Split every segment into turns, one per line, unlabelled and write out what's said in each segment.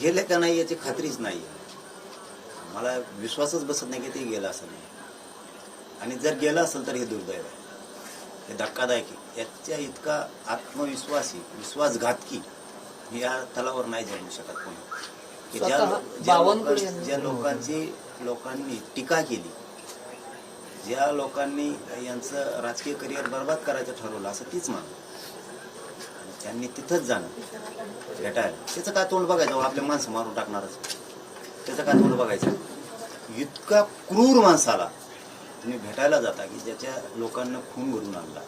गेले का नाही याची खात्रीच नाही. मला विश्वासच बसत नाही की ते गेलं असं नाही. आणि जर गेलं असेल तर हे दुर्दैव आहे. हे धक्कादायक आहे. याच्या इतका आत्मविश्वासी विश्वासघातकी या तलावर नाही जमू शकत कोणी. की ज्या ज्या ज्या लोकांची लोकांनी टीका केली. ज्या लोकांनी यांचं राजकीय करिअर बर्बाद करायचं ठरवलं असं तीच मान त्यांनी तिथंच जाणं. भेटायला. त्याचं काय तोंड बघायचं? अहो, आपले माणसं मारून टाकणारच. त्याचं काय तोंड बघायचं? इतका क्रूर माणसाला तुम्ही भेटायला जाता की ज्याच्या लोकांना खून भरून आणला.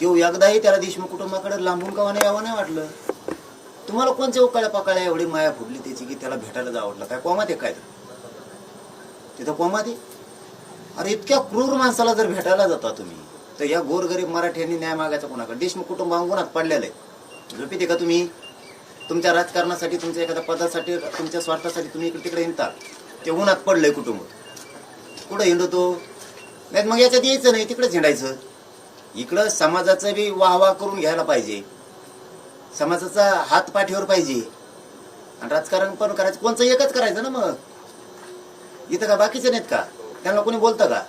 तो एकदाही त्याला देशमुख कुटुंबाकडे लांबून का यावं नाही वाटलं? तुम्हाला कोणत्या उकाळ्या पाकाळ्या एवढी माया फुटली त्याची की त्याला भेटायला जावं वाटलं? काय कोमात आहे काय तिथं कोमात आहे? अरे इतक्या क्रूर माणसाला जर भेटायला जाता तुम्ही तर या गोरगरीब मराठ्यांनी न्याय मागायचा कोणाकडे? देशमुख कुटुंब अंगणात पडलेलं आहे. झोपीत आहे का तुम्ही? तुमच्या राजकारणासाठी तुमच्या एखाद्या पदासाठी तुमच्या स्वार्थासाठी तुम्ही इकडे तिकडे हिंडता. ते उन्हात पडलंय कुटुंब. कुठं हिंडतो नाही मग याच्यात यायचं नाही तिकडेच हिंडायचं. इकडं समाजाचं बी वाह वाह करून घ्यायला पाहिजे. समाजाचा हात पाठीवर पाहिजे. आणि राजकारण पण करायचं. कोणचं एकच करायचं ना मग? इथं का बाकीचे नाहीत का? त्यांना कोणी बोलतं का?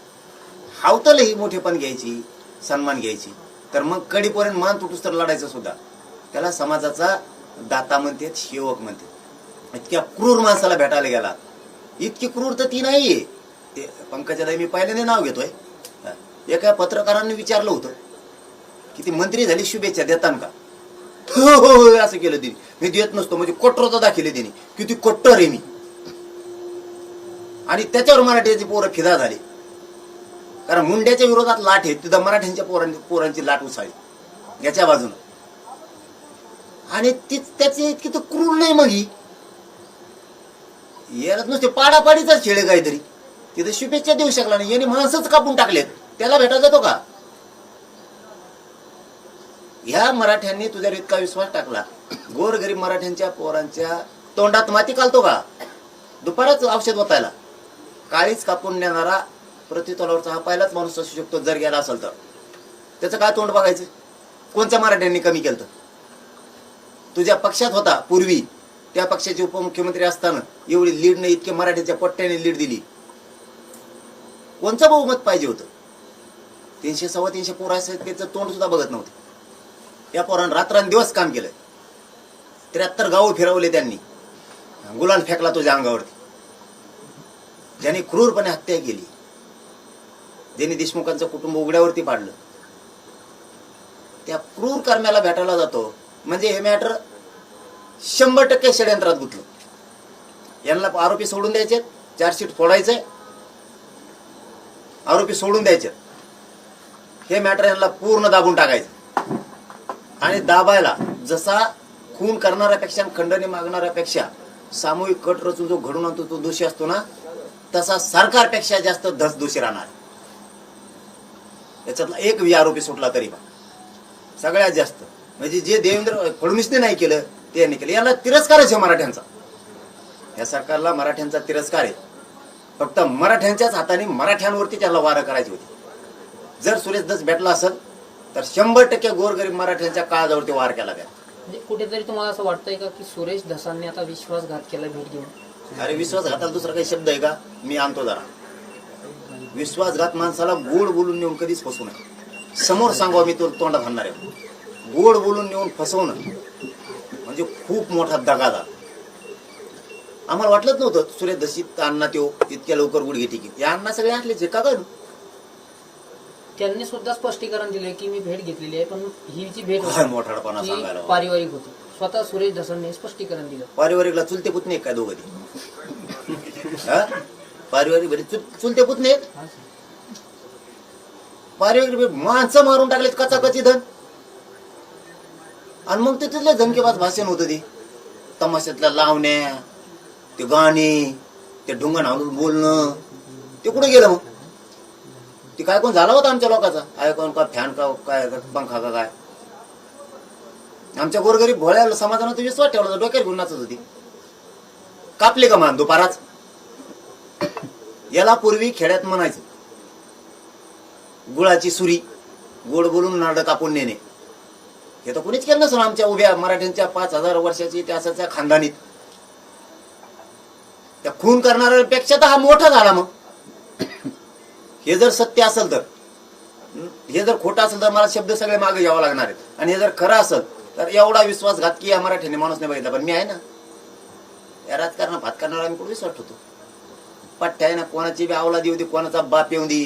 हावतल ही मोठेपण घ्यायची सन्मान घ्यायची. तर मग कडीपर्यंत मान तुटूस तर लढायचं सुद्धा. त्याला समाजाचा दाता म्हणते सेवक म्हणते. इतक्या क्रूर माणसाला भेटायला गेला. इतकी क्रूर तर ती नाहीये. ते पंकजाताई मी पहिल्याने नाव घेतोय. एका पत्रकारांनी विचारलं होतं की ती मंत्री झाली शुभेच्छा देतान का? हो हो हो, हो असं केलं तिने. मी देत नसतो म्हणजे कट्टरता दाखवली तिने. किती कट्टर आहे मी. आणि त्याच्यावर मराठीची पोरं फिदा झाली. कारण मुंड्याच्या विरोधात लाट आहे. तिथं मराठ्यांच्या पोरांची पोरांची लाट उसाळी याच्या बाजूनं. आणि ती त्याची इतकी तर क्रूर नाही मग ही. याला नुसते पाडापाडीचाच खेळ आहे काहीतरी. तिथे शुभेच्छा देऊ शकला नाही. यांनी माणसंच कापून टाकलेत. त्याला भेटा जातो का? ह्या मराठ्यांनी तुझ्यावर इतका विश्वास टाकला? गोरगरीब मराठ्यांच्या पोरांच्या तोंडात माती घालतो का? दुपारच औषध होतायला काळीच कापून नेणारा प्रतितोलावरचा हा पहिलाच माणूस असू शकतो जर गेला असेल तर. त्याचं काय तोंड बघायचं? कोणत्या मराठ्यांनी कमी केलं तुझ्या पक्षात होता पूर्वी. त्या पक्षाचे उपमुख्यमंत्री असताना एवढी लीड नाही इतके मराठ्याच्या पट्ट्याने लीड दिली. कोणचं बहुमत पाहिजे होतं? तीनशे सव्वा तीनशे पोरं असेल त्याचं तोंड सुद्धा बघत नव्हतं. या पोरानं रात्रंदिवस काम केलं त्र्याहत्तर गावं फिरवले त्यांनी. गुलाल फेकला तुझ्या अंगावरती. ज्यांनी क्रूरपणे हत्या केली. ज्यांनी देशमुखांचं कुटुंब उघड्यावरती पाडलं. त्या क्रूर कर्म्याला भेटायला जातो. म्हणजे हे मॅटर शंभर टक्के षडयंत्रात गुंतलं. यांना आरोपी सोडून द्यायचे चार्जशीट फोडायचंय आरोपी सोडून द्यायचे. हे मॅटर यांना पूर्ण दाबून टाकायचं. आणि दाबायला जसा खून करणाऱ्यापेक्षा खंडणी मागणाऱ्यापेक्षा सामूहिक कट रचून जो घडून आणतो तो दोषी असतो ना तसा सरकारपेक्षा जास्त धस दोषी राहणार. याच्यातला एक आरोपी सुटला तरी पण सगळ्यात जास्त. म्हणजे जे देवेंद्र फडणवीसने नाही केलं ते यांनी केलं. याला तिरस्कारच आहे मराठ्यांचा. या सरकारला मराठ्यांचा तिरस्कार आहे. फक्त मराठ्यांच्याच हाताने मराठ्यांवरती त्याला वारं करायची होती. जर सुरेश दस भेटला असेल तर शंभर टक्के गोरगरीब मराठ्यांच्या काळजावरती वार केला त्या
म्हणजे कुठेतरी तुम्हाला असं वाटतंय का की सुरेश धसांनी आता विश्वासघात केला भेट घेऊन
अरे विश्वासघाताला दुसरा काही शब्द आहे का? मी आणतो जरा. विश्वासघात माणसाला गोड बोलून नेऊन कधीच फसवू नये. समोर सांगावा मी तो तोंडात आणणार आहे. गोड बोलून नेऊन फसवणं म्हणजे खूप मोठा दगा झाला. आम्हाला वाटलंच नव्हतं सुरेश दशीत अण्णा त्यो इतक्या लवकर गुडघे टिकीत. या अण्णा सगळे आहे. का गं?
त्यांनी सुद्धा स्पष्टीकरण दिले की मी भेट घेतलेली आहे पण ही जी भेट
काय
होती. ती
सांगायला
पारिवारिक होती. स्वतः सुरेश धसांनी स्पष्टीकरण दिलं.
पारिवारिकला चुलते पुतणे आहेत काय दोघं ते? हा? पारिवारिक बरे चुल- चुलते पुतणे आहेत. पारिवारिक बी माणसं मारून टाकलेत कचा कची धन. आणि मग ते तिथले धनकेबाज भाषण होतं ते. तमाशातल्या लावण्या ते गाणे ते ढुंगण हाणून बोलणं. ते कुठं गेलं मग? ते काय कोण झाला होता आमच्या लोकांचा? काय कोण का फॅन का काय पंखा का काय? आमच्या गोरगरीब भोळ्या समाजानं तर विश्वास ठेवला होता डोक्यात घेऊन नाचत होती. कापले का मान दुपाराच याला पूर्वी खेड्यात म्हणायचं. गुळाची सुरी गोड बोलून नारळ कापून नेणे. हे तर कोणीच केलं नसून आमच्या उभ्या मराठ्यांच्या पाच हजार वर्षाची इतिहासाच्या खानदानीत. त्या खून करणाऱ्यापेक्षा तर हा मोठा झाला मग. हे जर सत्य असेल तर हे जर खोटं असेल तर मला शब्द सगळे मागे घ्यावं लागणार आहेत. आणि हे जर खरं असेल तर एवढा विश्वासघात की या मराठीने माणूस नाही बघितला पण मी आहे ना. या राजकारण भात करणारा मी कुठे विश्वास ठेवतो पट्ट्या आहे ना कोणाची बी अवलाद येऊ दे कोणाचा बाप येऊ दे.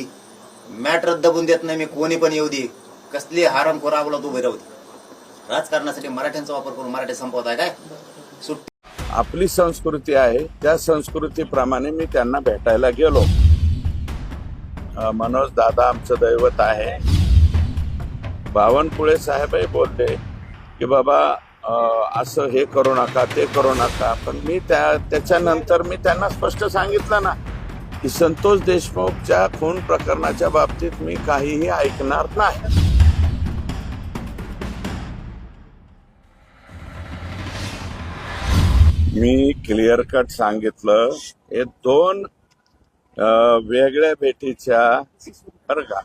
मॅटर दबून देत नाही मी कोणी पण येऊ दे. कसली हारामखोर अवलाद उभे राहू दे. राजकारणासाठी मराठ्यांचा वापर करून मराठी संपवत आहे काय? सुट
आपली संस्कृती आहे त्या संस्कृतीप्रमाणे मी त्यांना भेटायला गेलो. मनोज दादा आमचं दैवत आहे. बावनकुळे साहेबही बोलले की बाबा असं हे करू नका ते करू नका. पण मी त्या त्याच्यानंतर मी त्यांना स्पष्ट सांगितलं ना की संतोष देशमुखच्या खून प्रकरणाच्या बाबतीत मी काहीही ऐकणार नाही. मी क्लिअर कट सांगितलं. हे दोन वेगळ्या भेटीच्या बरं का.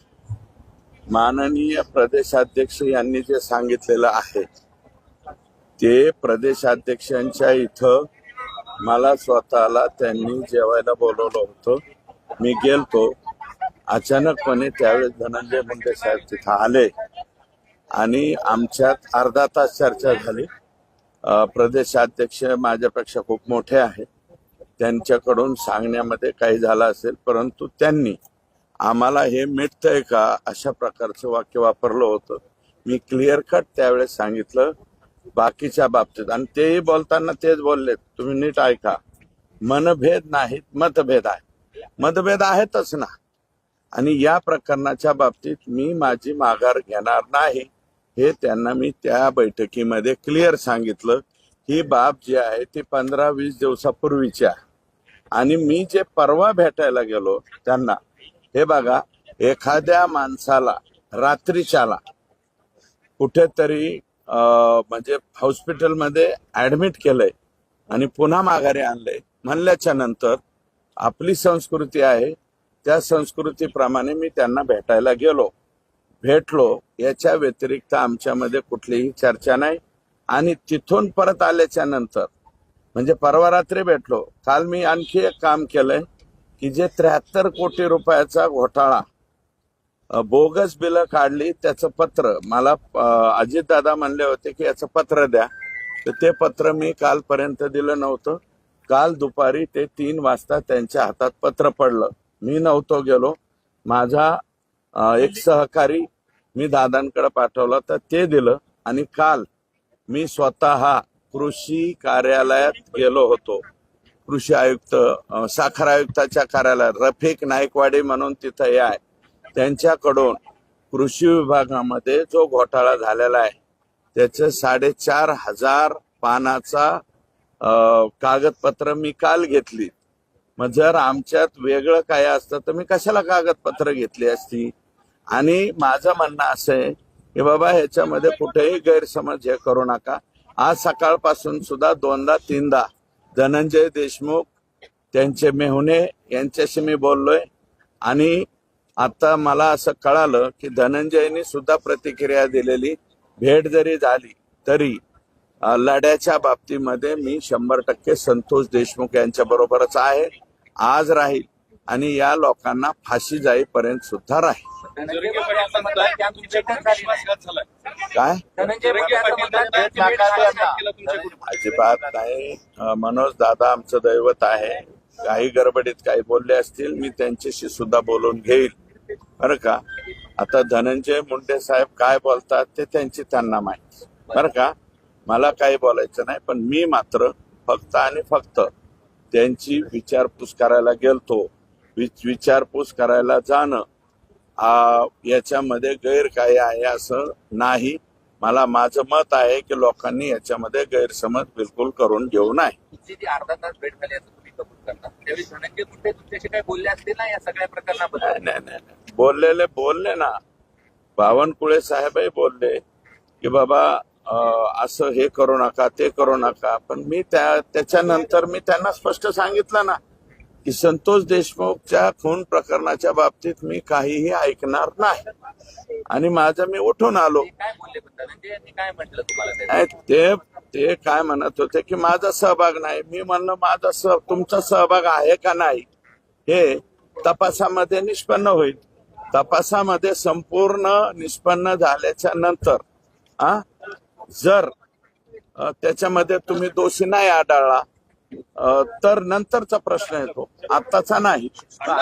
माननीय प्रदेशाध्यक्ष यांनी जे सांगितलेलं आहे ते प्रदेशाध्यक्षांच्या इथं मला स्वतःला त्यांनी जेवायला बोलवलं होतं. मी गेलतो. अचानकपणे त्यावेळेस धनंजय मुंडे साहेब तिथं आले आणि आमच्यात अर्धा तास चर्चा झाली. प्रदेशाध्यक्ष माझ्यापेक्षा खूप मोठे आहेत. त्यांच्याकडून सांगण्यामध्ये काही झालं असेल परंतु त्यांनी आम्हाला हे मिटतंय का अशा प्रकारचं वाक्य वापरलं होतं. मी क्लिअर कट त्यावेळेस सांगितलं बाकीच्या बाबतीत. आणि तेही बोलताना तेच बोलले तुम्ही नीट ऐका. मनभेद नाहीत मतभेद आहे मतभेद आहेतच ना. आणि या प्रकरणाच्या बाबतीत मी माझी माघार घेणार नाही. हे त्यांना मी त्या बैठकीमध्ये क्लिअर सांगितलं. ही बाब जी आहे ती पंधरा वीस दिवसापूर्वीची आहे. आणि मी जे परवा भेटायला गेलो त्यांना हे बघा एखाद्या माणसाला रात्रीच्याला कुठेतरी म्हणजे हॉस्पिटलमध्ये ऍडमिट केलंय आणि पुन्हा माघारी आणलंय. म्हणल्याच्या नंतर आपली संस्कृती आहे त्या संस्कृतीप्रमाणे मी त्यांना भेटायला गेलो. भेटलो याच्या व्यतिरिक्त आमच्यामध्ये कुठलीही चर्चा नाही. आणि तिथून परत आल्याच्यानंतर म्हणजे परवा रात्री भेटलो. काल मी आणखी एक काम केलंय की जे त्र्याहत्तर कोटी रुपयाचा घोटाळा बोगस बिलं काढली त्याचं पत्र मला अजित दादा म्हणले होते की याचं पत्र द्या. तर ते पत्र मी कालपर्यंत दिलं नव्हतं. काल दुपारी ते तीन वाजता त्यांच्या हातात पत्र पडलं. मी नव्हतो गेलो. माझा एक सहकारी मी दादांकडे पाठवलं तर ते दिलं आणि काल मी स्वतः कृषी कार्यालयात गेलो होतो. कृषी आयुक्त साखर आयुक्ताच्या कार्यालयात रफिक नाईकवाडी म्हणून तिथं हे आहे. त्यांच्याकडून कृषी विभागामध्ये जो घोटाळा झालेला आहे त्याचं साडेचार हजार पानाचा कागदपत्र मी काल घेतली. मग जर आमच्यात वेगळं काय असतं तर मी कशाला कागदपत्र घेतली असती? आणि माझं म्हणणं असं आहे की बाबा ह्याच्यामध्ये कुठेही गैरसमज हे करू नका. आज सकाळपासून सुद्धा दोनदा तीनदा धनंजय देशमुख त्यांचे मेहुणे यांच्याशी मी बोललोय. आणि आता मला असं कळालं की धनंजयनी सुद्धा प्रतिक्रिया दिलेली. भेट जरी झाली तरी लढ्याच्या बाबतीमध्ये मी शंभर टक्के संतोष देशमुख यांच्या बरोबरच आहे. आज राहील. आणि या लोकांना फाशी जाईपर्यंत सुद्धा राहील. काय. अजिबात नाही. मनोज दादा आमचं दैवत आहे. काही गडबडीत काही बोलले असतील मी त्यांच्याशी सुद्धा बोलून घेईल. बरं का? आता धनंजय मुंडे साहेब काय बोलतात ते त्यांची त्यांना माहिती. बरं का? मला काही बोलायचं नाही पण मी मात्र फक्त आणि फक्त त्यांची विचारपूस करायला गेलतो. वि- विचारपूस करायला जाणं आ, याच्यामध्ये गैर काय आहे असं नाही. मला माझं मत आहे की लोकांनी याच्यामध्ये गैरसमज बिलकुल करून घेऊ नये.
तुमची जी अर्धा तास भेट झाली असं तुम्ही कबूल करता? त्यावेळी धनंजय मुंडे तुमच्याशी काही बोलले असतील ना या सगळ्या प्रकरणाबद्दल?
नाही नाही नाही नाही. बोललेले बोलले ना. बावनकुळे साहेबही बोलले की बाबा अं, असं हे करू नका ते करू नका. पण मी त्या त्याच्यानंतर मी त्यांना स्पष्ट सांगितलं ना. की संतोष देशमुखच्या खून प्रकरणाच्या बाबतीत मी काहीही ऐकणार नाही. आणि माझं मी उठून आलो.
ते ते?
नाही, ते ते काय म्हणत होते की माझा सहभाग नाही. मी म्हणलं माझा सह तुमचा सहभाग आहे का नाही? हे तपासामध्ये निष्पन्न होईल. तपासामध्ये संपूर्ण निष्पन्न झाल्याच्यानंतर आ जर त्याच्यामध्ये तुम्ही दोषी नाही आढळला तर नंतरचा प्रश्न येतो. आत्ताचा नाही.
ही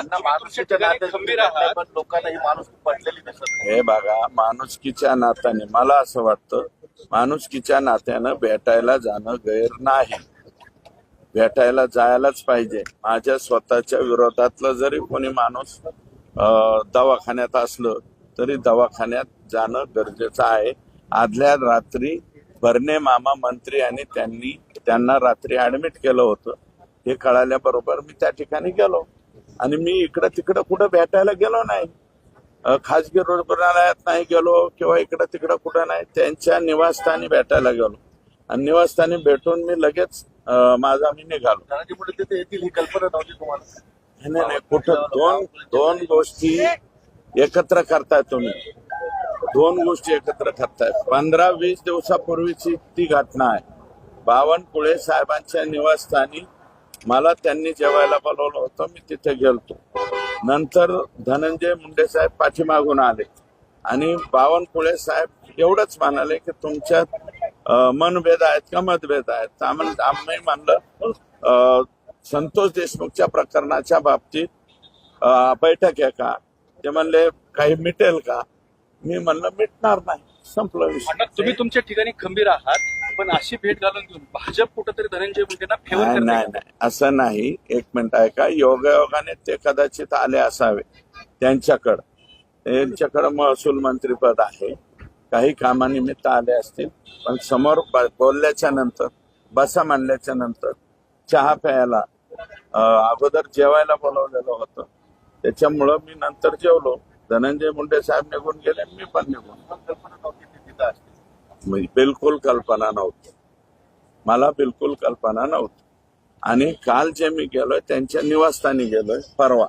माणूस पटलेली नसत
हे बघा माणुसकीच्या नात्याने मला असं वाटतं माणुसकीच्या नात्यानं भेटायला जाणं गैर नाही. भेटायला जायलाच पाहिजे. माझ्या स्वतःच्या विरोधातलं जरी कोणी माणूस अं, दवाखान्यात असलं तरी दवाखान्यात जाणं गरजेचं आहे. आदल्या रात्री भरणे मामा मंत्री आणि त्यांनी त्यांना रात्री ऍडमिट केलं होतं. हे कळाल्याबरोबर मी त्या ठिकाणी गेलो. आणि मी इकडं तिकडं कुठं भेटायला गेलो नाही. खाजगी रुग्णालयात नाही गेलो किंवा इकडं तिकडं कुठं नाही. त्यांच्या निवासस्थानी भेटायला गेलो. आणि निवासस्थानी भेटून मी लगेच माझा मी निघालो.
येतील ही कल्पना नव्हती तुम्हाला.
नाही, नाही नाही, कुठं दोन दोन गोष्टी एकत्र करताय तुम्ही. दोन गोष्टी एकत्र करताय पंधरा वीस दिवसापूर्वीची ती घटना आहे. बावनकुळे साहेबांच्या निवासस्थानी मला त्यांनी जेवायला बोलवलं होतं. मी तिथे गेलतो. नंतर धनंजय मुंडे साहेब पाठीमागून आले. आणि बावनकुळे साहेब एवढंच म्हणाले की तुमच्यात मनभेद आहेत का मतभेद आहेत? आम्ही म्हणलं संतोष देशमुखच्या प्रकरणाच्या बाबतीत बैठक आहे का? ते म्हणले काही मिटेल का? मी म्हणलं मिटणार नाही. संपलं विषय.
तुम्ही तुमच्या ठिकाणी खंबीर आहात पण अशी भेट घालून घेऊन भाजप कुठंतरी धनंजय मुंडेंना फेवर
नाही नाही नाही. असं नाही. एक मिनिट आहे का योगायोगाने ते कदाचित आले असावे. त्यांच्याकडं. त्यांच्याकडं महसूल मंत्रीपद आहे. काही कामानिमित्त आले असतील. पण समोर ब- बोलल्याच्या नंतर बसा म्हणल्याच्या नंतर चहा प्यायला अं, अगोदर जेवायला बोलवलेलं होतं. त्याच्यामुळं मी नंतर जेवलो. धनंजय मुंडे साहेब निघून गेले मी पण निघून
कल्पना नव्हती
म्हणजे बिलकुल कल्पना नव्हती. मला बिलकुल कल्पना नव्हती. आणि काल जे मी गेलोय त्यांच्या निवासस्थानी गेलोय परवा.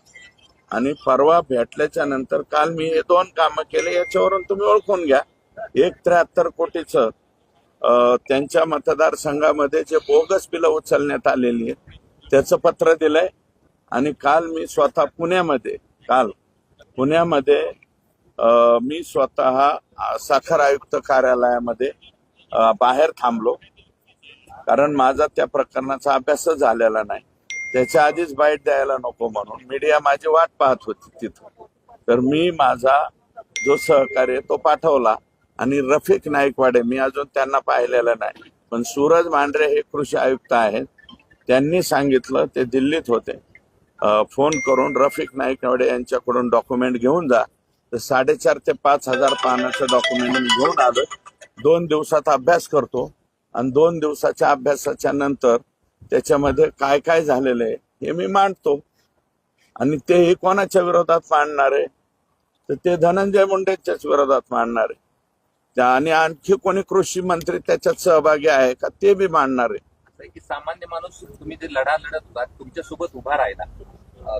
आणि परवा भेटल्याच्या नंतर काल मी हे दोन कामं केले याच्यावरून तुम्ही ओळखून घ्या. एक त्र्याहत्तर कोटीचं त्यांच्या मतदारसंघामध्ये जे बोगस बिलं उचलण्यात आलेली आहेत त्याचं पत्र दिलंय. आणि काल मी स्वतः पुण्यामध्ये काल पुण्यामध्ये मी स्वतः साखर आयुक्त कार्यालयामध्ये बाहेर थांबलो. कारण माझा त्या प्रकरणाचा अभ्यासच झालेला नाही. त्याच्या आधीच बाईट द्यायला नको म्हणून मीडिया माझी वाट पाहत होती तिथं. तर मी माझा जो सहकार्य तो पाठवला. आणि रफिक नाईकवाडे मी अजून त्यांना पाहिलेलं नाही. पण सूरज मांढरे हे कृषी आयुक्त आहेत. त्यांनी सांगितलं ते दिल्लीत होते. फोन करून रफिक नाईकवाडे यांच्याकडून डॉक्युमेंट घेऊन जा. तर साडेचार ते पाच हजार पानाचं डॉक्युमेंट मी घेऊन आलो दोन दिवसात अभ्यास करतो. आणि दोन दिवसाच्या अभ्यासाच्या नंतर त्याच्यामध्ये काय काय झालेलं आहे हे मी मांडतो. आणि तेही कोणाच्या विरोधात मांडणार आहे? तर ते धनंजय मुंडेच्याच विरोधात मांडणार आहे. त्या- आणि आणखी कोणी कृषी मंत्री त्याच्यात सहभागी आहे का ते बी मांडणार आहे.
असं आहे की सामान्य माणूस तुम्ही जे लढा लढत होता तुमच्यासोबत उभा राहिला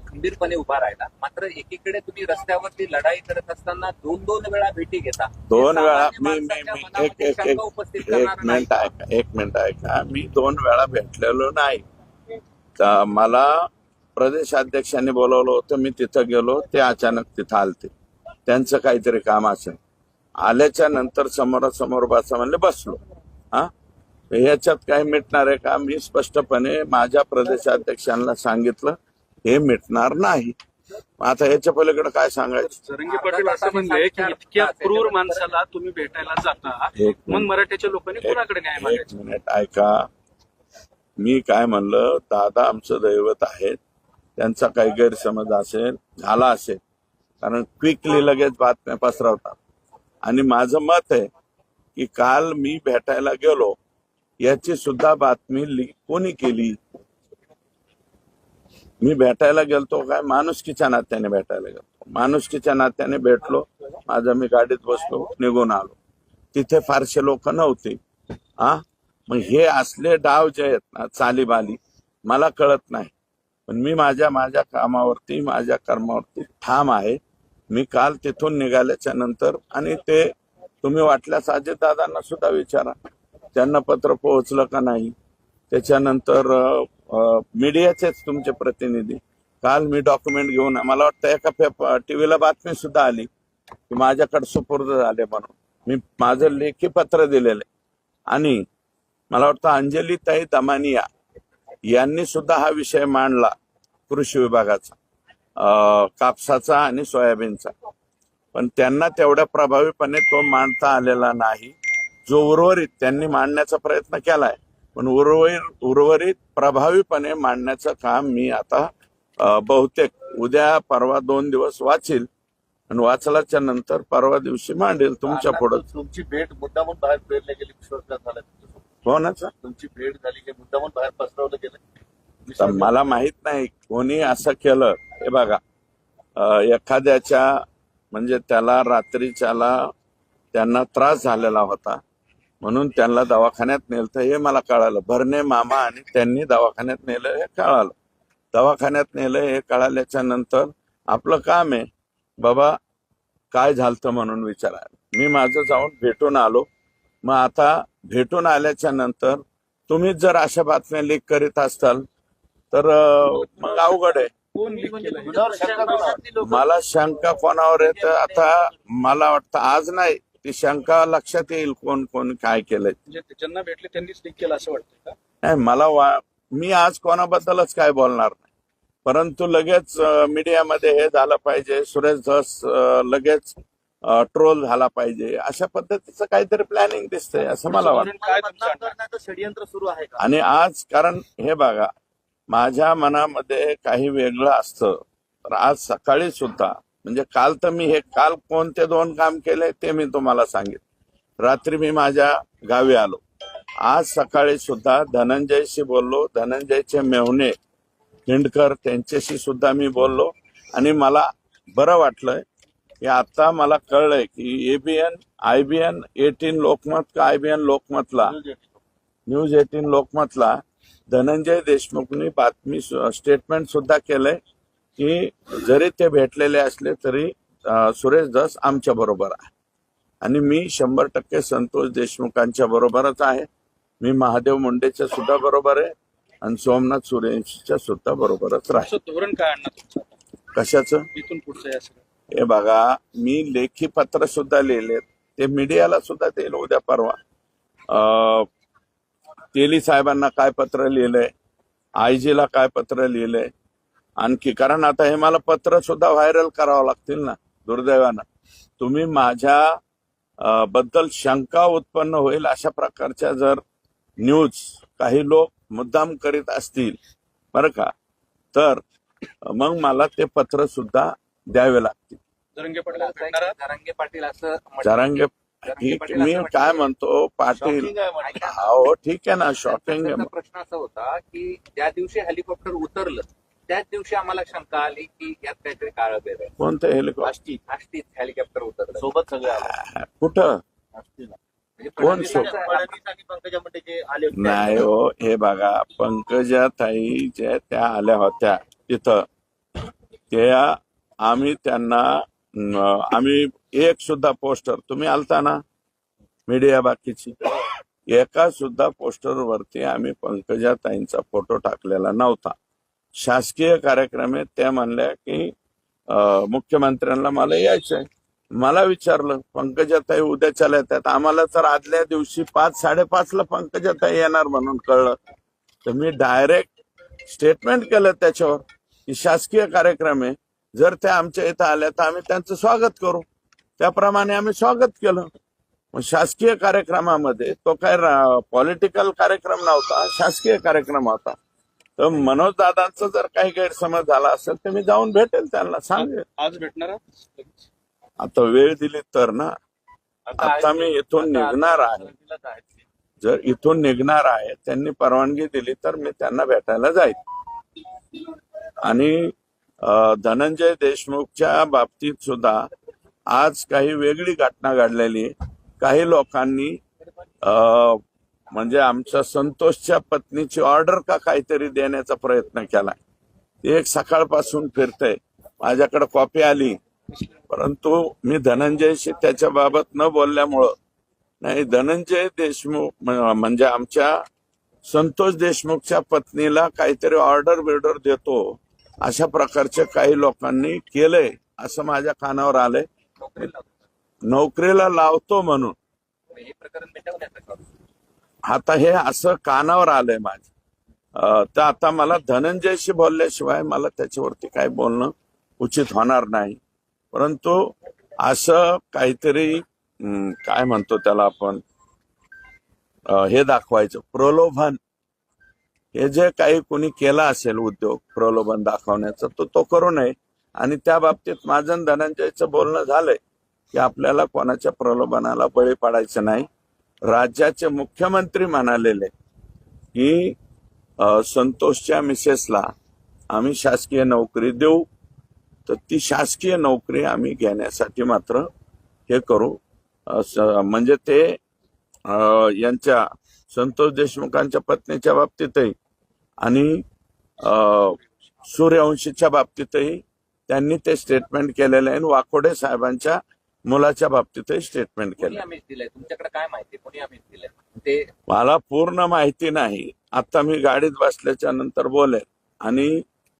खंबीरपणे उभा राहिला. मात्र एकीकडे तुम्ही रस्त्यावरती लढाई करत असताना दोन दोन वेळा भेटी घेता.
दोन वेळा मी मी एक एक एक
उपस्थित
एक. मिनिट ऐका एक मिनिट ऐका. मी दोन वेळा भेटलेलो नाही. तर मला प्रदेशाध्यक्षांनी बोलवलं होतं मी तिथं गेलो ते अचानक तिथं आलते. त्यांचं काहीतरी काम असेल. आल्याच्यानंतर समोरासमोर बसा म्हणले बसलो. हा? ह्याच्यात काही मिटणार आहे का? मी स्पष्टपणे माझ्या प्रदेशाध्यक्षांना सांगितलं हे मिटणार नाही. आता याच्या पलीकडे काय सांगायचं?
सरंगी पाटील असं म्हणले की इतक्या क्रूर माणसाला तुम्ही भेटायला जाता
एक
मग
मिनिट.
मराठ्याच्या लोकांनी कोणाकडे न्याय
एक मिनिट ऐका. मी काय म्हणलं दादा आमचं दैवत आहेत. त्यांचा काही गैरसमज असेल झाला असेल. कारण क्विकली लगेच बातम्या पसरवतात. आणि माझं मत आहे की काल मी भेटायला गेलो याची सुद्धा बातमी कोणी केली? मी भेटायला गेलतो काय? माणुसकीच्या नात्याने भेटायला गेलतो. माणुसकीच्या नात्याने भेटलो. माझं मी गाडीत बसलो निघून आलो. तिथे फारसे लोक नव्हते. हा मग हे असले डाव जे आहेत ना चालीबाली मला कळत नाही. पण मी माझ्या माझ्या कामावरती माझ्या कर्मावरती ठाम आहे. मी काल तिथून निघाल्याच्या नंतर आणि ते तुम्ही वाटल्यास अजितदादांना सुद्धा विचारा. त्यांना पत्र पोहोचलं का नाही? त्याच्यानंतर मीडियाचेच तुमचे प्रतिनिधी. काल मी डॉक्युमेंट घेऊन मला वाटतं एका पेपर टीव्हीला बातमी सुद्धा आली की माझ्याकडे सुपूर्द झाले म्हणून. मी माझं लेखी पत्र दिलेलं आहे. आणि मला वाटतं अंजलीताई दमानिया यांनी सुद्धा हा विषय मांडला कृषी विभागाचा कापसाचा आणि सोयाबीनचा. पण त्यांना तेवढ्या प्रभावीपणे तो मांडता आलेला नाही. जो उर्वरित त्यांनी मांडण्याचा प्रयत्न केलाय. पण उर्वरित उर्वरित प्रभावीपणे मांडण्याचं काम मी आता बहुतेक उद्या परवा दोन दिवस वाचील. आणि वाचल्याच्या नंतर परवा दिवशी मांडेल
तुमच्यापुढे. तुमची भेट मुद्दामून बाहेर पेरल्या गेली विश्वासघात झाला.
कोणाचा
तुमची भेट झाली की मुद्दामून बाहेर पसरवलं गेलं.
मला माहीत नाही कोणी असं केलं. हे बघा एखाद्याच्या म्हणजे त्याला रात्रीच्याला त्यांना त्रास झालेला होता. म्हणून त्यांना दवाखान्यात नेलं हे मला कळालं. भरणे मामा आणि त्यांनी दवाखान्यात नेलं हे कळालं. दवाखान्यात नेलं हे कळाल्याच्या नंतर आपलं काम आहे बाबा काय झालतं म्हणून विचारायला. मी माझं जाऊन भेटून आलो. मग आता भेटून आल्याच्यानंतर तुम्हीच जर अशा बातम्या लीक करीत असताल तर मग अवघड आहे.
शंका कोणावर?
मला शंका कोणावर येत आता मला वाटतं आज नाही. ती शंका लक्षात येईल कोण कोण काय केलंय.
म्हणजे ज्यांना भेटले त्यांनीच लीक केलं असं वाटतंय का?
नाही मला वा मी आज कोणाबद्दलच काय बोलणार नाही. परंतु लगेच मीडियामध्ये हे झालं पाहिजे सुरेश धस लगेच ट्रोल झाला पाहिजे. अशा पद्धतीचं काहीतरी प्लॅनिंग दिसतंय असं मला वाटतं.
षडयंत्र सुरू आहे का?
आणि आज कारण हे बघा माझ्या मनामध्ये काही वेगळं असतं. तर आज सकाळी सुद्धा म्हणजे काल तर मी हे काल कोणते दोन काम केले ते मी तुम्हाला सांगितलं रात्री मी माझ्या गावी आलो. आज सकाळी सुद्धा धनंजयशी बोललो. धनंजयचे मेहुणे हिंडकर त्यांच्याशी सुद्धा मी बोललो. आणि मला बरं वाटलंय की आता मला कळलंय की एबीएन आयबीएन एटीन लोकमत का आयबीएन लोकमतला? न्यूज एटीन लोकमतला धनंजय देशमुखनी बातमी स्टेटमेंट सुद्धा केलंय. की जरी ते भेटलेले असले तरी सुरेश धस आमच्या बरोबर आहे. आणि मी शंभर टक्के संतोष देशमुखांच्या बरोबरच आहे. मी महादेव मुंडेच्या सुद्धा बरोबर आहे आणि सोमनाथ सुरेशच्या सुद्धा बरोबरच राहील.
धोरण काय?
कशाचं?
इथून पुढचं
हे बघा मी लेखी पत्र सुद्धा लिहिलेत ते मीडियाला सुद्धा देईल उद्या परवा. अं, तेली साहेबांना काय पत्र लिहिलंय आयजीला काय पत्र लिहिलंय आणखी कारण आता हे मला पत्र सुद्धा व्हायरल करावं लागतील ना दुर्दैवानं. तुम्ही माझ्या बद्दल शंका उत्पन्न होईल अशा प्रकारच्या जर न्यूज काही लोक मुद्दाम करीत असतील बरं का? तर मग मला ते पत्र सुद्धा द्यावे लागतील.
जरंगे पाटील
असं
मी काय म्हणतो पाटील. हो ठीक आहे ना शॉकिंग
त्यांचा प्रश्न असा होता की ज्या दिवशी हेलिकॉप्टर उतरलं त्याच दिवशी आम्हाला शंका आली की यात काहीतरी काळं बेर
कोणतं हेलिकॉप्टर
आष्टी
आष्टीत हेलिकॉप्टर उतरलं.
सोबत सगळे आले.
कुठं?
आष्टीला.
म्हणजे
कोण
फडणवीसांचं-
फडणवीस आणि पंकजा मुंडे जे आले होते.
नाही हो हे बघा पंकजा ताई जे त्या आल्या होत्या तिथं त्या आम्ही त्यांना आम्ही एक सुद्धा पोस्टर तुम्ही आलता ना? मीडिया बाकीची. एका सुद्धा पोस्टर वरती आम्ही पंकजा ताईंचा फोटो टाकलेला नव्हता. शासकीय कार्यक्रम आहे त्या म्हणल्या की मुख्यमंत्र्यांना मला यायचंय. मला विचारलं पंकजाताई उद्याच्याला येतात. आम्हाला तर आदल्या दिवशी पाच साडेपाच ला पंकजाताई येणार म्हणून कळलं. तर मी डायरेक्ट स्टेटमेंट केलं त्याच्यावर की शासकीय कार्यक्रम आहे. जर त्या आमच्या इथं आल्या तर आम्ही त्यांचं स्वागत करू. त्याप्रमाणे आम्ही स्वागत केलं. मग शासकीय कार्यक्रमामध्ये तो काय पॉलिटिकल कार्यक्रम नव्हता शासकीय कार्यक्रम होता. तर मनोज दादांचा जर काही गैरसमज झाला असेल तर मी जाऊन भेटेल त्यांना सांगेल
आज भेटणार?
आता वेळ दिली तर ना आता मी इथून निघणार आहे. जर इथून निघणार आहे त्यांनी परवानगी दिली तर मी त्यांना भेटायला जाईल आणि धनंजय देशमुखच्या बाबतीत सुद्धा आज काही वेगळी घटना घडलेली. काही लोकांनी अं, म्हणजे आमच्या संतोषच्या पत्नीची ऑर्डर का काहीतरी देण्याचा प्रयत्न केला एक सकाळपासून फिरतंय. माझ्याकडे कॉपी आली. परंतु मी धनंजयशी त्याच्या बाबत न बोलल्यामुळं नाही धनंजय देशमुख म्हणजे आमच्या संतोष देशमुखच्या पत्नीला काहीतरी ऑर्डर बिर्डर देतो अशा प्रकारचे काही लोकांनी केलंय असं माझ्या कानावर आलंय.
नोकरीला लावतो.
नोकरीला लावतो म्हणून. आता हे असं कानावर आलंय माझ्या तर आता मला धनंजयशी बोलल्याशिवाय मला त्याच्यावरती काय बोलणं उचित होणार नाही. परंतु असं काहीतरी काय म्हणतो त्याला आपण हे दाखवायचं प्रलोभन. हे जे काही कोणी केला असेल उद्योग प्रलोभन दाखवण्याचं तो तो करू नये. आणि त्या बाबतीत माझं धनंजयचं बोलणं झालंय की आपल्याला कोणाच्या प्रलोभनाला बळी पडायचं नाही. राज्याचे मुख्यमंत्री म्हणालेले की संतोषच्या मिसेसला आम्ही शासकीय नोकरी देऊ तर ती शासकीय नोकरी आम्ही घेण्यासाठी मात्र हे करू. म्हणजे ते यांच्या संतोष देशमुखांच्या पत्नीच्या बाबतीतही आणि सूर्यवंशीच्या बाबतीतही त्यांनी ते स्टेटमेंट केलेलं आहे. आणि वाकोडे साहेबांच्या मुलाच्या बाबतीतही स्टेटमेंट केलं.
आमिष दिलंय? तुमच्याकडे काय माहिती? कोणी आमिष दिलंय? ते
मला पूर्ण माहिती नाही. आता मी गाडीत बसल्याच्या नंतर बोलेन आणि